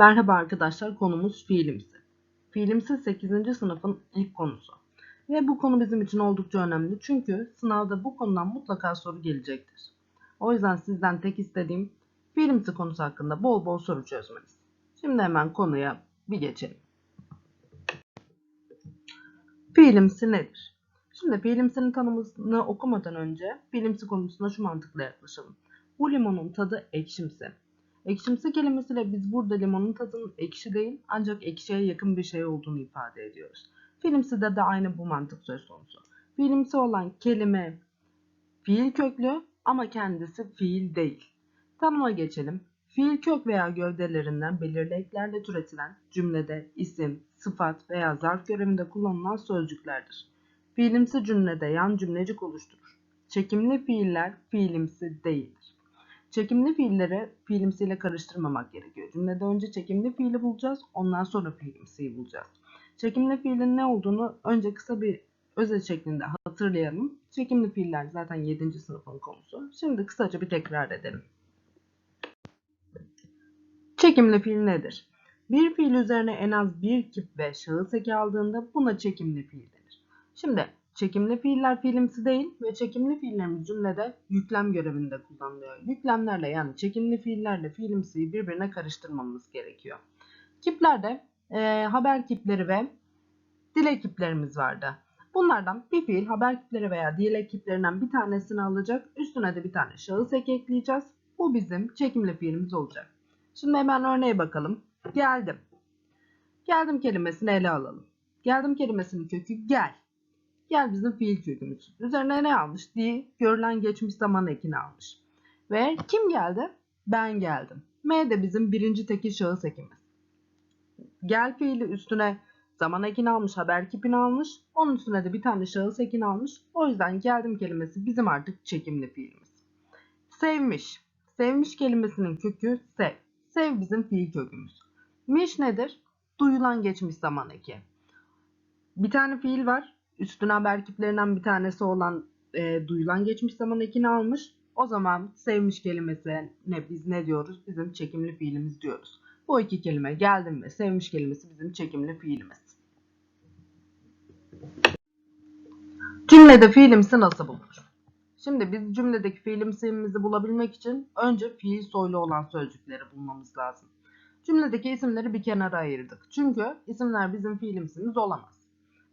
Merhaba arkadaşlar, konumuz fiilimsi. Fiilimsi 8. sınıfın ilk konusu. Ve bu konu bizim için oldukça önemli çünkü sınavda bu konudan mutlaka soru gelecektir. O yüzden sizden tek istediğim fiilimsi konusu hakkında bol bol soru çözmeniz. Şimdi hemen konuya bir geçelim. Fiilimsi nedir? Şimdi fiilimsinin tanımını okumadan önce fiilimsi konusuna şu mantıkla yaklaşalım. Bu limonun tadı ekşimsi. Ekşimsi kelimesiyle biz burada limonun tadının ekşi değil ancak ekşiye yakın bir şey olduğunu ifade ediyoruz. Fiilimside de aynı bu mantık söz konusu. Fiilimsi olan kelime fiil köklü ama kendisi fiil değil. Tanıma geçelim. Fiil kök veya gövdelerinden belirli eklerle türetilen cümlede isim, sıfat veya zarf görevinde kullanılan sözcüklerdir. Fiilimsi cümlede yan cümlecik oluşturur. Çekimli fiiller fiilimsi değildir. Çekimli fiilleri fiilimsiyle karıştırmamak gerekiyor. Cümlede önce çekimli fiili bulacağız, ondan sonra fiilimsiyi bulacağız. Çekimli fiilin ne olduğunu önce kısa bir özet şeklinde hatırlayalım. Çekimli fiiller zaten 7. sınıfın konusu. Şimdi kısaca bir tekrar edelim. Çekimli fiil nedir? Bir fiil üzerine en az bir kip ve şahıs eki aldığında buna çekimli fiil denir. Şimdi çekimli fiiller fiilimsi değil ve çekimli fiillerimiz cümlede yüklem görevinde kullanılıyor. Yüklemlerle yani çekimli fiillerle fiilimsiyi birbirine karıştırmamız gerekiyor. Kiplerde e, haber kipleri ve dil kiplerimiz vardı. Bunlardan bir fiil haber kipleri veya dil kiplerinden bir tanesini alacak. Üstüne de bir tane şahıs eki ekleyeceğiz. Bu bizim çekimli fiilimiz olacak. Şimdi hemen örneğe bakalım. Geldim. Geldim kelimesini ele alalım. Geldim kelimesinin kökü gel. Gel bizim fiil kökümüz. Üzerine ne almış? Di, görülen geçmiş zaman ekini almış. Ve kim geldi? Ben geldim. M de bizim birinci tekil şahıs ekimiz. Gel fiili üstüne zaman ekini almış, haber kipini almış. Onun üstüne de bir tane şahıs ekini almış. O yüzden geldim kelimesi bizim artık çekimli fiilimiz. Sevmiş. Sevmiş kelimesinin kökü sev. Sev bizim fiil kökümüz. Miş nedir? Duyulan geçmiş zaman eki. Bir tane fiil var. Üstüne haber kiplerinden bir tanesi olan e, duyulan geçmiş zaman ekini almış. O zaman sevmiş kelimesi ne biz ne diyoruz? Bizim çekimli fiilimiz diyoruz. Bu iki kelime geldim ve sevmiş kelimesi bizim çekimli fiilimiz. Cümlede fiilimsi nasıl bulunur? Şimdi biz cümledeki fiilimsimizi bulabilmek için önce fiil soylu olan sözcükleri bulmamız lazım. Cümledeki isimleri bir kenara ayırdık. Çünkü isimler bizim fiilimsimiz olamaz.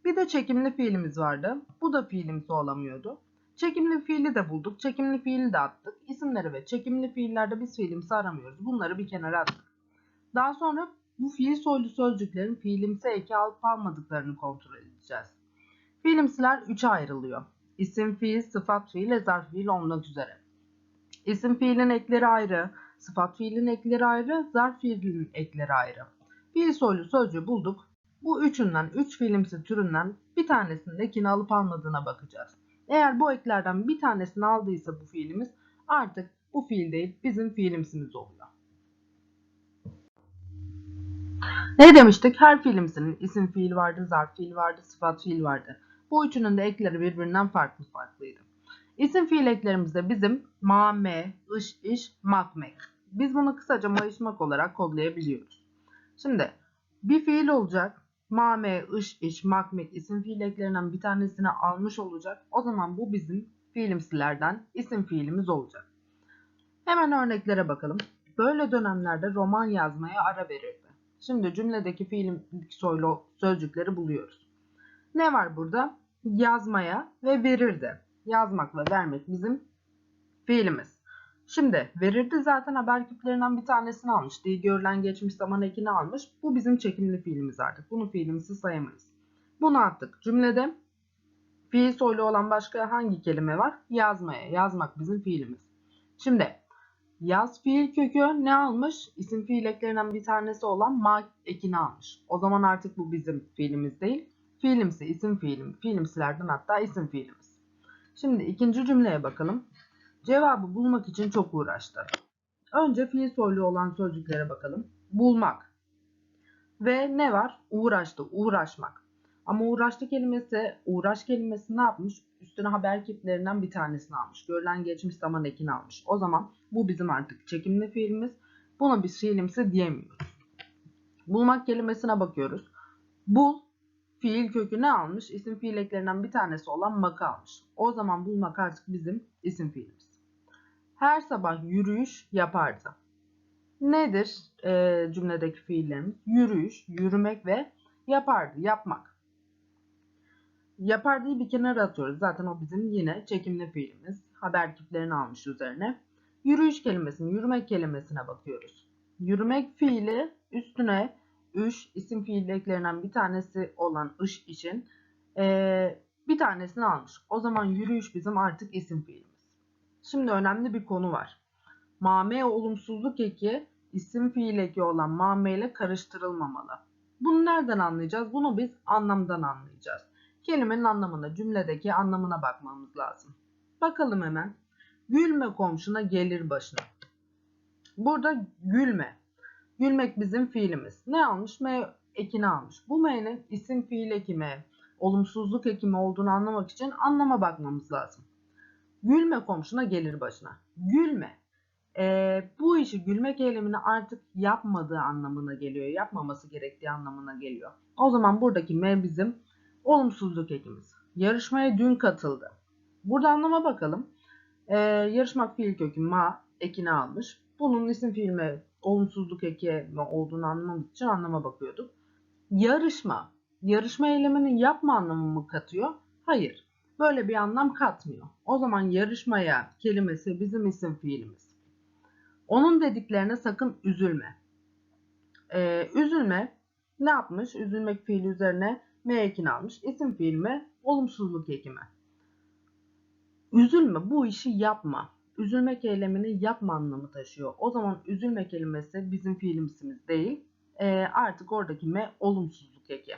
Bir de çekimli fiilimiz vardı. Bu da fiilimsi olamıyordu. Çekimli fiili de bulduk. Çekimli fiili de attık. İsimleri ve çekimli fiillerde biz fiilimsi aramıyoruz. Bunları bir kenara attık. Daha sonra bu fiil soylu sözcüklerin fiilimsi eki alıp almadıklarını kontrol edeceğiz. Fiilimsiler 3'e ayrılıyor. İsim fiil, sıfat fiil ve zarf fiil olmak üzere. İsim fiilin ekleri ayrı, sıfat fiilin ekleri ayrı, zarf fiilin ekleri ayrı. Fiil soylu sözcüğü bulduk. Bu üçünden, üç fiilimsi türünden bir tanesindekini alıp almadığına bakacağız. Eğer bu eklerden bir tanesini aldıysa bu fiilimiz artık bu fiil değil bizim fiilimsimiz oluyor. Ne demiştik? Her fiilimsinin isim fiil vardı, zarf fiil vardı, sıfat fiil vardı. Bu üçünün de ekleri birbirinden farklı farklıydı. İsim fiil eklerimizde bizim ma, me, ış, iş, mak, mek. Biz bunu kısaca mayışmak olarak kodlayabiliyoruz. Şimdi bir fiil olacak. Ma, me, ış, iş, mak, mek isim fiil eklerinden bir tanesini almış olacak. O zaman bu bizim fiilimsilerden isim fiilimiz olacak. Hemen örneklere bakalım. Böyle dönemlerde roman yazmaya ara verirdi. Şimdi cümledeki fiil soylu sözcükleri buluyoruz. Ne var burada? Yazmaya ve verirdi. Yazmak ve vermek bizim fiilimiz. Şimdi verirdi zaten haber kiplerinden bir tanesini almış. Değil görülen geçmiş zaman ekini almış. Bu bizim çekimli fiilimiz artık. Bunu fiilimizi sayamayız. Bunu attık. Cümlede fiil soylu olan başka hangi kelime var? Yazmaya. Yazmak bizim fiilimiz. Şimdi yaz fiil kökü ne almış? İsim fiil eklerinden bir tanesi olan ma ekini almış. O zaman artık bu bizim fiilimiz değil. Fiilimsi, isim fiilim, fiilimsilerden hatta isim fiilimiz. Şimdi ikinci cümleye bakalım. Cevabı bulmak için çok uğraştı. Önce fiil soylu olan sözcüklere bakalım. Bulmak. Ve ne var? Uğraştı, uğraşmak. Ama uğraştı kelimesi, uğraş kelimesi ne yapmış? Üstüne haber kiplerinden bir tanesini almış. Görülen geçmiş zaman ekini almış. O zaman bu bizim artık çekimli fiilimiz. Buna biz fiilimsi diyemiyoruz. Bulmak kelimesine bakıyoruz. Bul fiil kökü ne almış? İsim fiil eklerinden bir tanesi olan mak'ı almış. O zaman bulmak artık bizim isim fiilimiz. Her sabah yürüyüş yapardı. Nedir e, cümledeki fiillerimiz? Yürüyüş, yürümek ve yapardı, yapmak. Yapardıyı bir kenara atıyoruz. Zaten o bizim yine çekimli fiilimiz. Haber kiplerini almış üzerine. Yürüyüş kelimesinin, yürümek kelimesine bakıyoruz. Yürümek fiili üstüne üş isim fiil eklerinden bir tanesi olan ış için eee, bir tanesini almış. O zaman yürüyüş bizim artık isim fiilimiz. Şimdi önemli bir konu var. Mame olumsuzluk eki isim fiil eki olan mame ile karıştırılmamalı. Bunu nereden anlayacağız? Bunu biz anlamdan anlayacağız. Kelimenin anlamına, cümledeki anlamına bakmamız lazım. Bakalım hemen. Gülme komşuna gelir başına. Burada gülme. Gülmek bizim fiilimiz. Ne almış? M ekini almış. Bu M'nin isim fiil ekimi, olumsuzluk ekimi olduğunu anlamak için anlama bakmamız lazım. Gülme komşuna gelir başına. Gülme. Ee, bu işi gülmek eylemini artık yapmadığı anlamına geliyor. Yapmaması gerektiği anlamına geliyor. O zaman buradaki M bizim olumsuzluk ekimiz. Yarışmaya dün katıldı. Burada anlama bakalım. Ee, yarışmak fiil kökü ma ekini almış. Bunun isim fiilme olumsuzluk eki olduğunu anlamak için anlama bakıyorduk. Yarışma. Yarışma eyleminin yapma anlamı mı katıyor? Hayır. Böyle bir anlam katmıyor. O zaman yarışmaya kelimesi bizim isim fiilimiz. Onun dediklerine sakın üzülme. Ee, üzülme ne yapmış? Üzülmek fiili üzerine M ekini almış. İsim fiil mi? Olumsuzluk ekimi. Üzülme bu işi yapma. Üzülmek eylemini yapma anlamı taşıyor. O zaman üzülme kelimesi bizim fiilimizimiz değil. Ee, artık oradaki M olumsuzluk eki.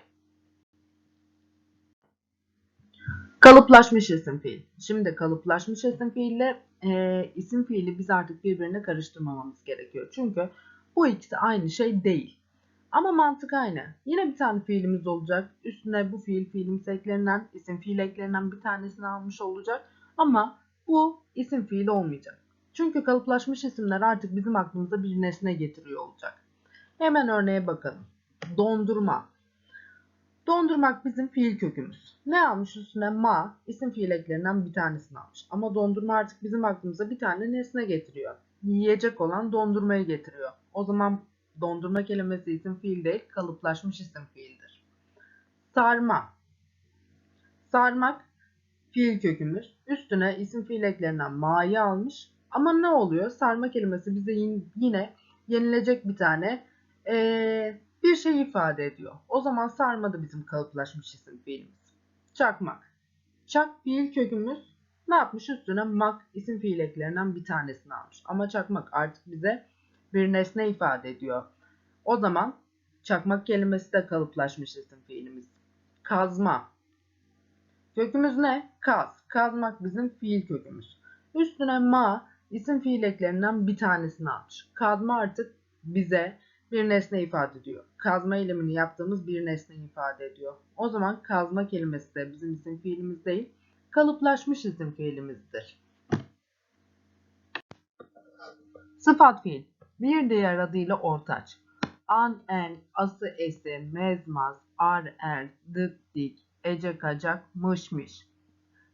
Kalıplaşmış isim fiil. Şimdi kalıplaşmış isim fiille e, isim fiili biz artık birbirine karıştırmamamız gerekiyor. Çünkü bu ikisi aynı şey değil. Ama mantık aynı. Yine bir tane fiilimiz olacak. Üstüne bu fiil fiilimiz eklerinden, isim fiil eklerinden bir tanesini almış olacak. Ama bu isim fiil olmayacak. Çünkü kalıplaşmış isimler artık bizim aklımıza bir nesne getiriyor olacak. Hemen örneğe bakalım. Dondurma. Dondurmak bizim fiil kökümüz. Ne almış üstüne ma, isim fiil eklerinden bir tanesini almış. Ama dondurma artık bizim aklımıza bir tane nesne getiriyor. Yiyecek olan dondurmayı getiriyor. O zaman dondurma kelimesi isim fiil değil, kalıplaşmış isim fiildir. Sarma. Sarmak fiil kökümüz. Üstüne isim fiil eklerinden ma'yı almış. Ama ne oluyor? Sarma kelimesi bize yine yenilecek bir tane ee, bir şey ifade ediyor. O zaman sarma da bizim kalıplaşmış isim fiilimiz. Çakmak. Çak fiil kökümüz ne yapmış? Üstüne mak isim fiil eklerinden bir tanesini almış. Ama çakmak artık bize bir nesne ifade ediyor. O zaman çakmak kelimesi de kalıplaşmış isim fiilimiz. Kazma. Kökümüz ne? Kaz. Kazmak bizim fiil kökümüz. Üstüne ma isim fiil eklerinden bir tanesini almış. Kazma artık bize bir nesne ifade ediyor. Kazma eylemini yaptığımız bir nesne ifade ediyor. O zaman kazma kelimesi de bizim isim fiilimiz değil, kalıplaşmış isim fiilimizdir. Sıfat fiil. Bir diğer adıyla ortaç. An, en, ası, esi, mezmaz, ar, er, dık, dik, ece, kacak, mış, miş.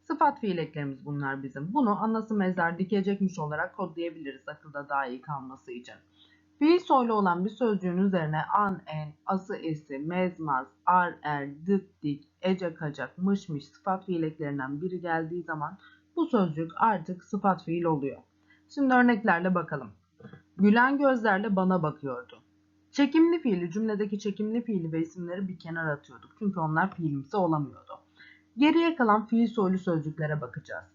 Sıfat fiil eklerimiz bunlar bizim. Bunu anası mezar dikecekmiş olarak kodlayabiliriz akılda daha iyi kalması için. Fiil soylu olan bir sözcüğün üzerine an, en, ası, esi, mezmaz, ar, er, dık, dik, ece, kacak, mış, mış sıfat fiil eklerinden biri geldiği zaman bu sözcük artık sıfat fiil oluyor. Şimdi örneklerle bakalım. Gülen gözlerle bana bakıyordu. Çekimli fiili cümledeki çekimli fiili ve isimleri bir kenara atıyorduk. Çünkü onlar fiilimsi olamıyordu. Geriye kalan fiil soylu sözcüklere bakacağız.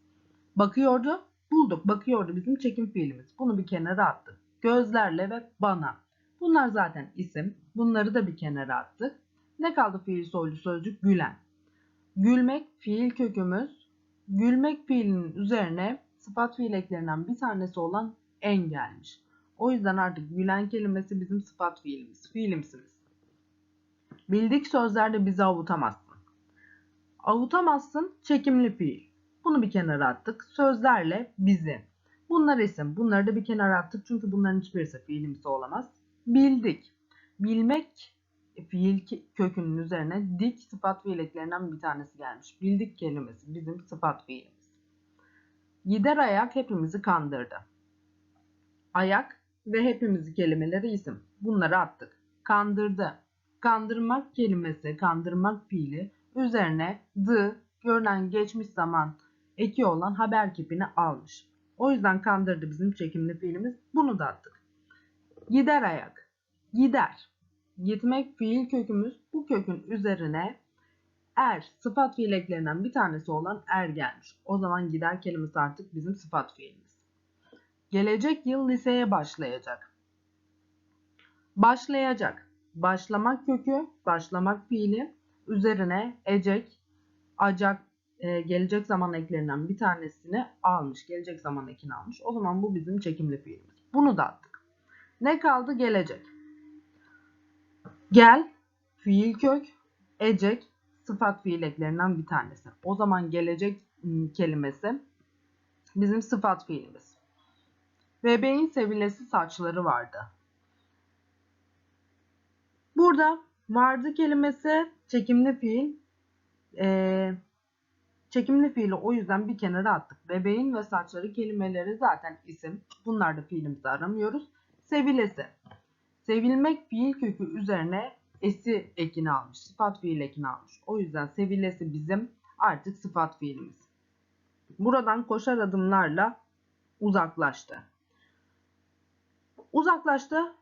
Bakıyordu, bulduk. Bakıyordu bizim çekim fiilimiz. Bunu bir kenara attık. Gözlerle ve bana. Bunlar zaten isim. Bunları da bir kenara attık. Ne kaldı fiil soylu sözcük? Gülen. Gülmek fiil kökümüz. Gülmek fiilinin üzerine sıfat fiil eklerinden bir tanesi olan en gelmiş. O yüzden artık gülen kelimesi bizim sıfat fiilimiz, fiilimsimiz. Bildik sözlerde bizi avutamazsın. Avutamazsın çekimli fiil. Bunu bir kenara attık. Sözlerle bizi. Bunlar isim. Bunları da bir kenara attık çünkü bunların hiçbirisi fiilimsi olamaz. Bildik. Bilmek fiil kökünün üzerine dik sıfat fiil eklerinden bir tanesi gelmiş. Bildik kelimesi bizim sıfat fiilimiz. Gider ayak hepimizi kandırdı. Ayak ve hepimizi kelimeleri isim. Bunları attık. Kandırdı. Kandırmak kelimesi, kandırmak fiili üzerine the görünen geçmiş zaman eki olan haber kipini almış. O yüzden kandırdı bizim çekimli fiilimiz. Bunu da attık. Gider ayak. Gider. Gitmek fiil kökümüz. Bu kökün üzerine er sıfat fiil eklerinden bir tanesi olan er gelmiş. O zaman gider kelimesi artık bizim sıfat fiilimiz. Gelecek yıl liseye başlayacak. Başlayacak. Başlamak kökü, başlamak fiili üzerine ecek, acak, e, gelecek zaman eklerinden bir tanesini almış. Gelecek zaman ekini almış. O zaman bu bizim çekimli fiilimiz. Bunu da attık. Ne kaldı? Gelecek. Gel, fiil kök, ecek, sıfat fiil eklerinden bir tanesi. O zaman gelecek ım, kelimesi bizim sıfat fiilimiz. Bebeğin sevilesi saçları vardı. Burada vardı kelimesi çekimli fiil. Ee, çekimli fiili o yüzden bir kenara attık. Bebeğin ve saçları kelimeleri zaten isim. Bunlar da fiilimizi aramıyoruz. Sevilesi. Sevilmek fiil kökü üzerine esi ekini almış. Sıfat fiil ekini almış. O yüzden sevilesi bizim artık sıfat fiilimiz. Buradan koşar adımlarla uzaklaştı. Uzaklaştı.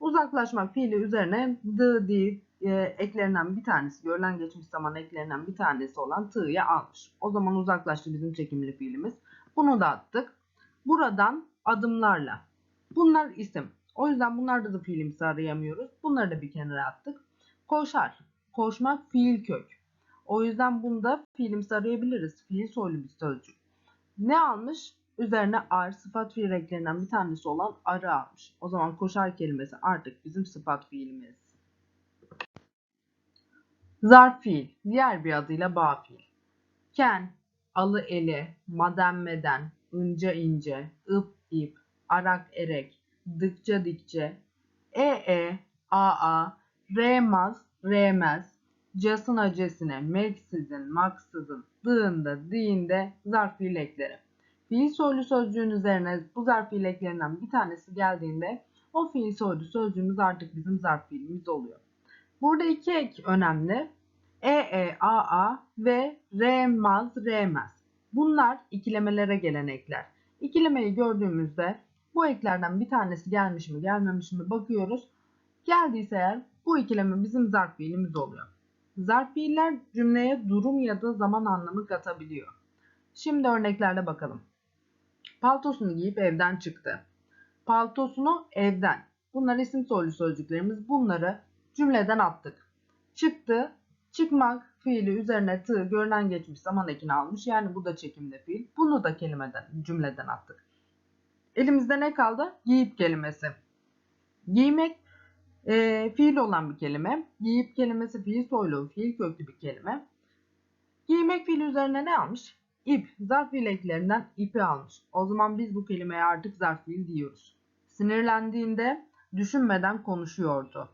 Uzaklaşmak fiili üzerine the, the e, eklerinden bir tanesi, görülen geçmiş zaman eklerinden bir tanesi olan t'ye almış. O zaman uzaklaştı bizim çekimli fiilimiz. Bunu da attık. Buradan adımlarla. Bunlar isim. O yüzden bunlarda da fiilimizi arayamıyoruz. Bunları da bir kenara attık. Koşar. Koşmak fiil kök. O yüzden bunda fiilimizi arayabiliriz. Fiil soylu bir sözcük. Ne almış? Üzerine ar sıfat fiil eklerinden bir tanesi olan arı almış. O zaman koşar kelimesi artık bizim sıfat fiilimiz. Zarf fiil, diğer bir adıyla bağ fiil. Ken, alı eli, maden meden, ince ince, ıp ip, arak erek, dıkça dikçe, e e, a a, remaz, remez, casın acesine, meksizin, maksızın, dığında, diyinde zarf fiil ekleri. Fiil soylu sözcüğün üzerine bu zarf fiil eklerinden bir tanesi geldiğinde o fiil soylu sözcüğümüz artık bizim zarf fiilimiz oluyor. Burada iki ek önemli. E, E, A, A ve remaz, remez. Bunlar ikilemelere gelen ekler. İkilemeyi gördüğümüzde bu eklerden bir tanesi gelmiş mi gelmemiş mi bakıyoruz. Geldiyse eğer bu ikileme bizim zarf fiilimiz oluyor. Zarf fiiller cümleye durum ya da zaman anlamı katabiliyor. Şimdi örneklerle bakalım. Paltosunu giyip evden çıktı. Paltosunu evden. Bunlar isim soylu sözcüklerimiz. Bunları cümleden attık. Çıktı, çıkmak fiili üzerine tı görünen geçmiş zaman ekini almış. Yani bu da çekimli fiil. Bunu da kelimeden, cümleden attık. Elimizde ne kaldı? Giyip kelimesi. Giymek e, fiil olan bir kelime. Giyip kelimesi fiil soylu, fiil köklü bir kelime. Giymek fiili üzerine ne almış? İp, zarf fiil ipi almış. O zaman biz bu kelimeye artık zarf fiil diyoruz. Sinirlendiğinde düşünmeden konuşuyordu.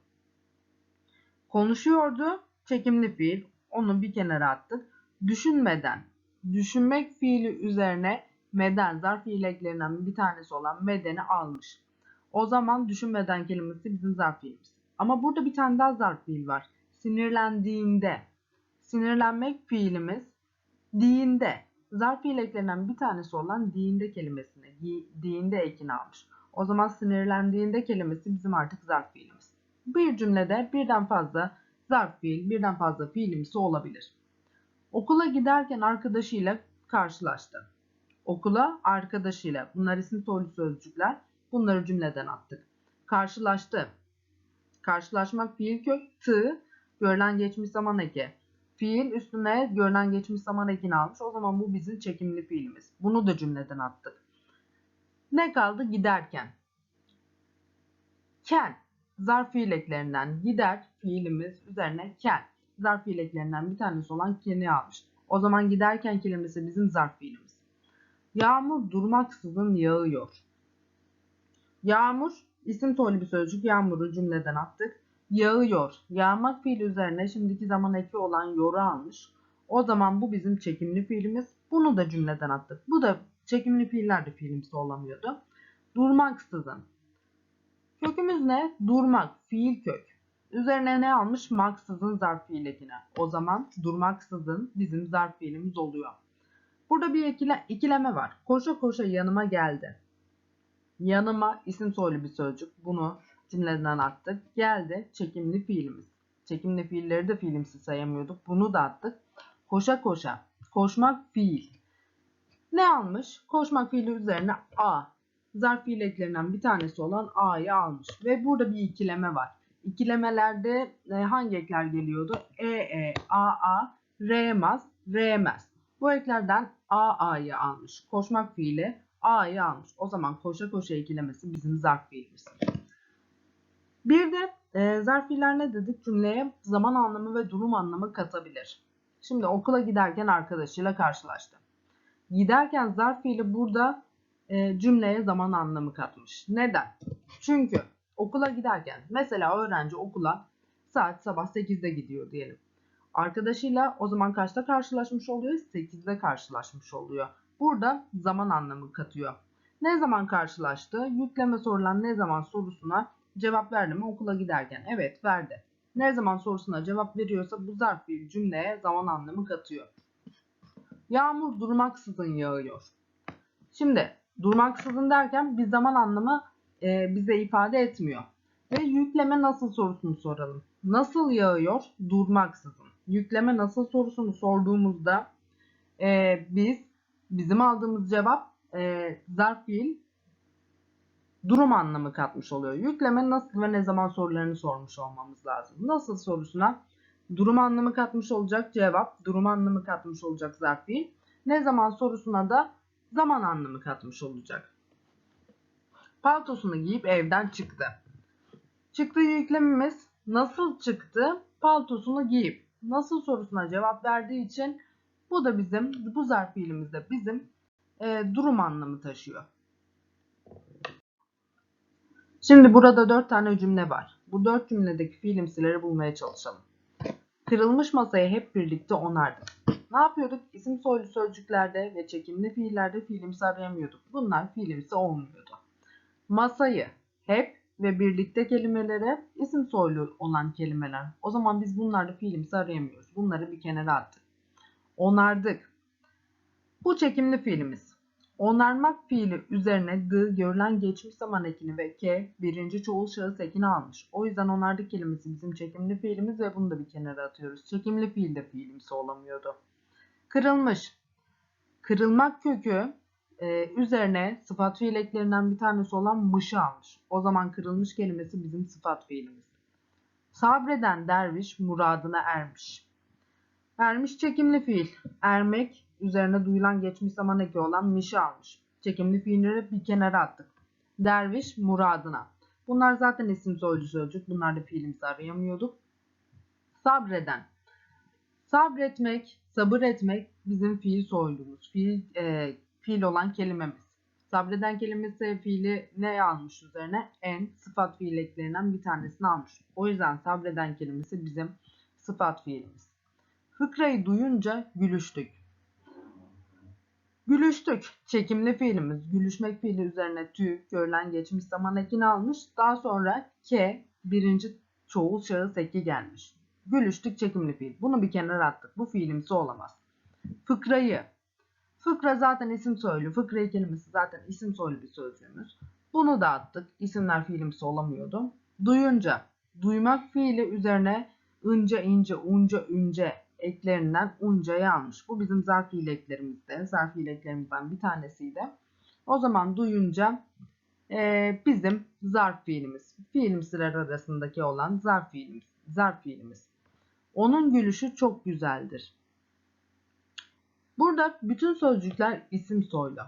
Konuşuyordu, çekimli fiil. Onu bir kenara attık. Düşünmeden, düşünmek fiili üzerine meden, zarf fiil bir tanesi olan medeni almış. O zaman düşünmeden kelimesi bizim zarf fiilimiz. Ama burada bir tane daha zarf fiil var. Sinirlendiğinde. Sinirlenmek fiilimiz diğinde. Zarf fiil bir tanesi olan diğinde kelimesini, diğinde ekini almış. O zaman sinirlendiğinde kelimesi bizim artık zarf fiilimiz. Bir cümlede birden fazla zarf fiil, birden fazla fiilimsi olabilir. Okula giderken arkadaşıyla karşılaştı. Okula arkadaşıyla. Bunlar isim soylu sözcükler. Bunları cümleden attık. Karşılaştı. Karşılaşmak fiil kök tı görülen geçmiş zaman eki. Fiil üstüne görülen geçmiş zaman ekini almış. O zaman bu bizim çekimli fiilimiz. Bunu da cümleden attık. Ne kaldı? Giderken. Ken. Zarf fiil gider fiilimiz üzerine ken. Zarf fiil bir tanesi olan keni almış. O zaman giderken kelimesi bizim zarf fiilimiz. Yağmur durmaksızın yağıyor. Yağmur isim soylu bir sözcük yağmuru cümleden attık. Yağıyor. Yağmak fiili üzerine şimdiki zaman eki olan yoru almış. O zaman bu bizim çekimli fiilimiz. Bunu da cümleden attık. Bu da çekimli fiiller de fiilimsi olamıyordu. Durmaksızın. Kökümüz ne? Durmak. Fiil kök. Üzerine ne almış? Maksızın zarf fiil ekine. O zaman durmaksızın bizim zarf fiilimiz oluyor. Burada bir ikile, ikileme var. Koşa koşa yanıma geldi. Yanıma isim soylu bir sözcük. Bunu cümleden attık. Geldi çekimli fiilimiz. Çekimli fiilleri de fiilimsi sayamıyorduk. Bunu da attık. Koşa koşa. Koşmak fiil. Ne almış? Koşmak fiili üzerine a. Zarf fiil eklerinden bir tanesi olan a'yı almış. Ve burada bir ikileme var. İkilemelerde e, hangi ekler geliyordu? E, e, a, a, remez, remez. Bu eklerden a, a'yı almış. Koşmak fiili a'yı almış. O zaman koşa koşa ikilemesi bizim zarf fiilimiz. Bir de e, zarf fiiller ne dedik? Cümleye zaman anlamı ve durum anlamı katabilir. Şimdi okula giderken arkadaşıyla karşılaştı. Giderken zarf fiili burada e, cümleye zaman anlamı katmış. Neden? Çünkü okula giderken mesela öğrenci okula saat sabah 8'de gidiyor diyelim. Arkadaşıyla o zaman kaçta karşılaşmış oluyor? 8'de karşılaşmış oluyor. Burada zaman anlamı katıyor. Ne zaman karşılaştı? Yükleme sorulan ne zaman sorusuna cevap verdi mi okula giderken? Evet verdi. Ne zaman sorusuna cevap veriyorsa bu zarf fiil cümleye zaman anlamı katıyor. Yağmur durmaksızın yağıyor. Şimdi durmaksızın derken bir zaman anlamı e, bize ifade etmiyor. Ve yükleme nasıl sorusunu soralım. Nasıl yağıyor? Durmaksızın. Yükleme nasıl sorusunu sorduğumuzda e, biz bizim aldığımız cevap e, zarf fiil durum anlamı katmış oluyor. Yükleme nasıl ve ne zaman sorularını sormuş olmamız lazım. Nasıl sorusuna durum anlamı katmış olacak cevap, durum anlamı katmış olacak zarf fiil. Ne zaman sorusuna da zaman anlamı katmış olacak. Paltosunu giyip evden çıktı. Çıktığı yüklemimiz nasıl çıktı? Paltosunu giyip. Nasıl sorusuna cevap verdiği için bu da bizim, bu zarf fiilimizde bizim e, durum anlamı taşıyor. Şimdi burada dört tane cümle var. Bu dört cümledeki fiilimsileri bulmaya çalışalım. Kırılmış masayı hep birlikte onardık. Ne yapıyorduk? İsim soylu sözcüklerde ve çekimli fiillerde fiilimsi arayamıyorduk. Bunlar fiilimsi olmuyordu. Masayı hep ve birlikte kelimelere isim soylu olan kelimeler. O zaman biz bunlarla fiilimsi arayamıyoruz. Bunları bir kenara attık. Onardık. Bu çekimli fiilimiz. Onarmak fiili üzerine d görülen geçmiş zaman ekini ve k birinci çoğul şahıs ekini almış. O yüzden onardık kelimesi bizim çekimli fiilimiz ve bunu da bir kenara atıyoruz. Çekimli fiil de fiilimsi olamıyordu. Kırılmış. Kırılmak kökü e, üzerine sıfat fiil eklerinden bir tanesi olan mışı almış. O zaman kırılmış kelimesi bizim sıfat fiilimiz. Sabreden derviş muradına ermiş. Ermiş çekimli fiil. Ermek üzerine duyulan geçmiş zaman eki olan mişi almış. Çekimli fiilleri bir kenara attık. Derviş muradına. Bunlar zaten isim soylu sözcük. Bunlarda fiilimizi arayamıyorduk. Sabreden. Sabretmek, sabır etmek bizim fiil soylumuz. Fiil, e, fiil olan kelimemiz. Sabreden kelimesi fiili ne almış üzerine? En sıfat fiil eklerinden bir tanesini almış. O yüzden sabreden kelimesi bizim sıfat fiilimiz. Fıkrayı duyunca gülüştük. Gülüştük. Çekimli fiilimiz. Gülüşmek fiili üzerine tü, görülen geçmiş zaman ekini almış. Daha sonra ke, birinci çoğul şahıs eki gelmiş. Gülüştük çekimli fiil. Bunu bir kenara attık. Bu fiilimsi olamaz. Fıkrayı. Fıkra zaten isim soylu. Fıkrayı kelimesi zaten isim soylu bir sözcüğümüz. Bunu da attık. İsimler fiilimsi olamıyordu. Duyunca. Duymak fiili üzerine ınca, ince, unca, ünce eklerinden uncayı almış. Bu bizim zarf fiil eklerimizde. Zarf fiil eklerimizden bir tanesiydi. O zaman duyunca e, bizim zarf fiilimiz. Fiilimsiler arasındaki olan zarf fiilimiz. Zarf fiilimiz. Onun gülüşü çok güzeldir. Burada bütün sözcükler isim soylu.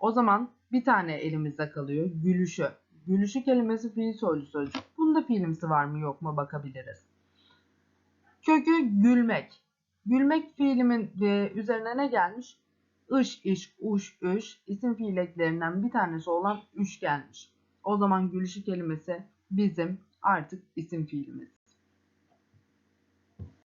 O zaman bir tane elimizde kalıyor. Gülüşü. Gülüşü kelimesi fiil soylu sözcük. Bunda fiilimsi var mı yok mu bakabiliriz. Kökü gülmek. Gülmek fiilimin e, üzerine ne gelmiş? Iş, iş, uş, üş isim fiil eklerinden bir tanesi olan üş gelmiş. O zaman gülüşü kelimesi bizim artık isim fiilimiz.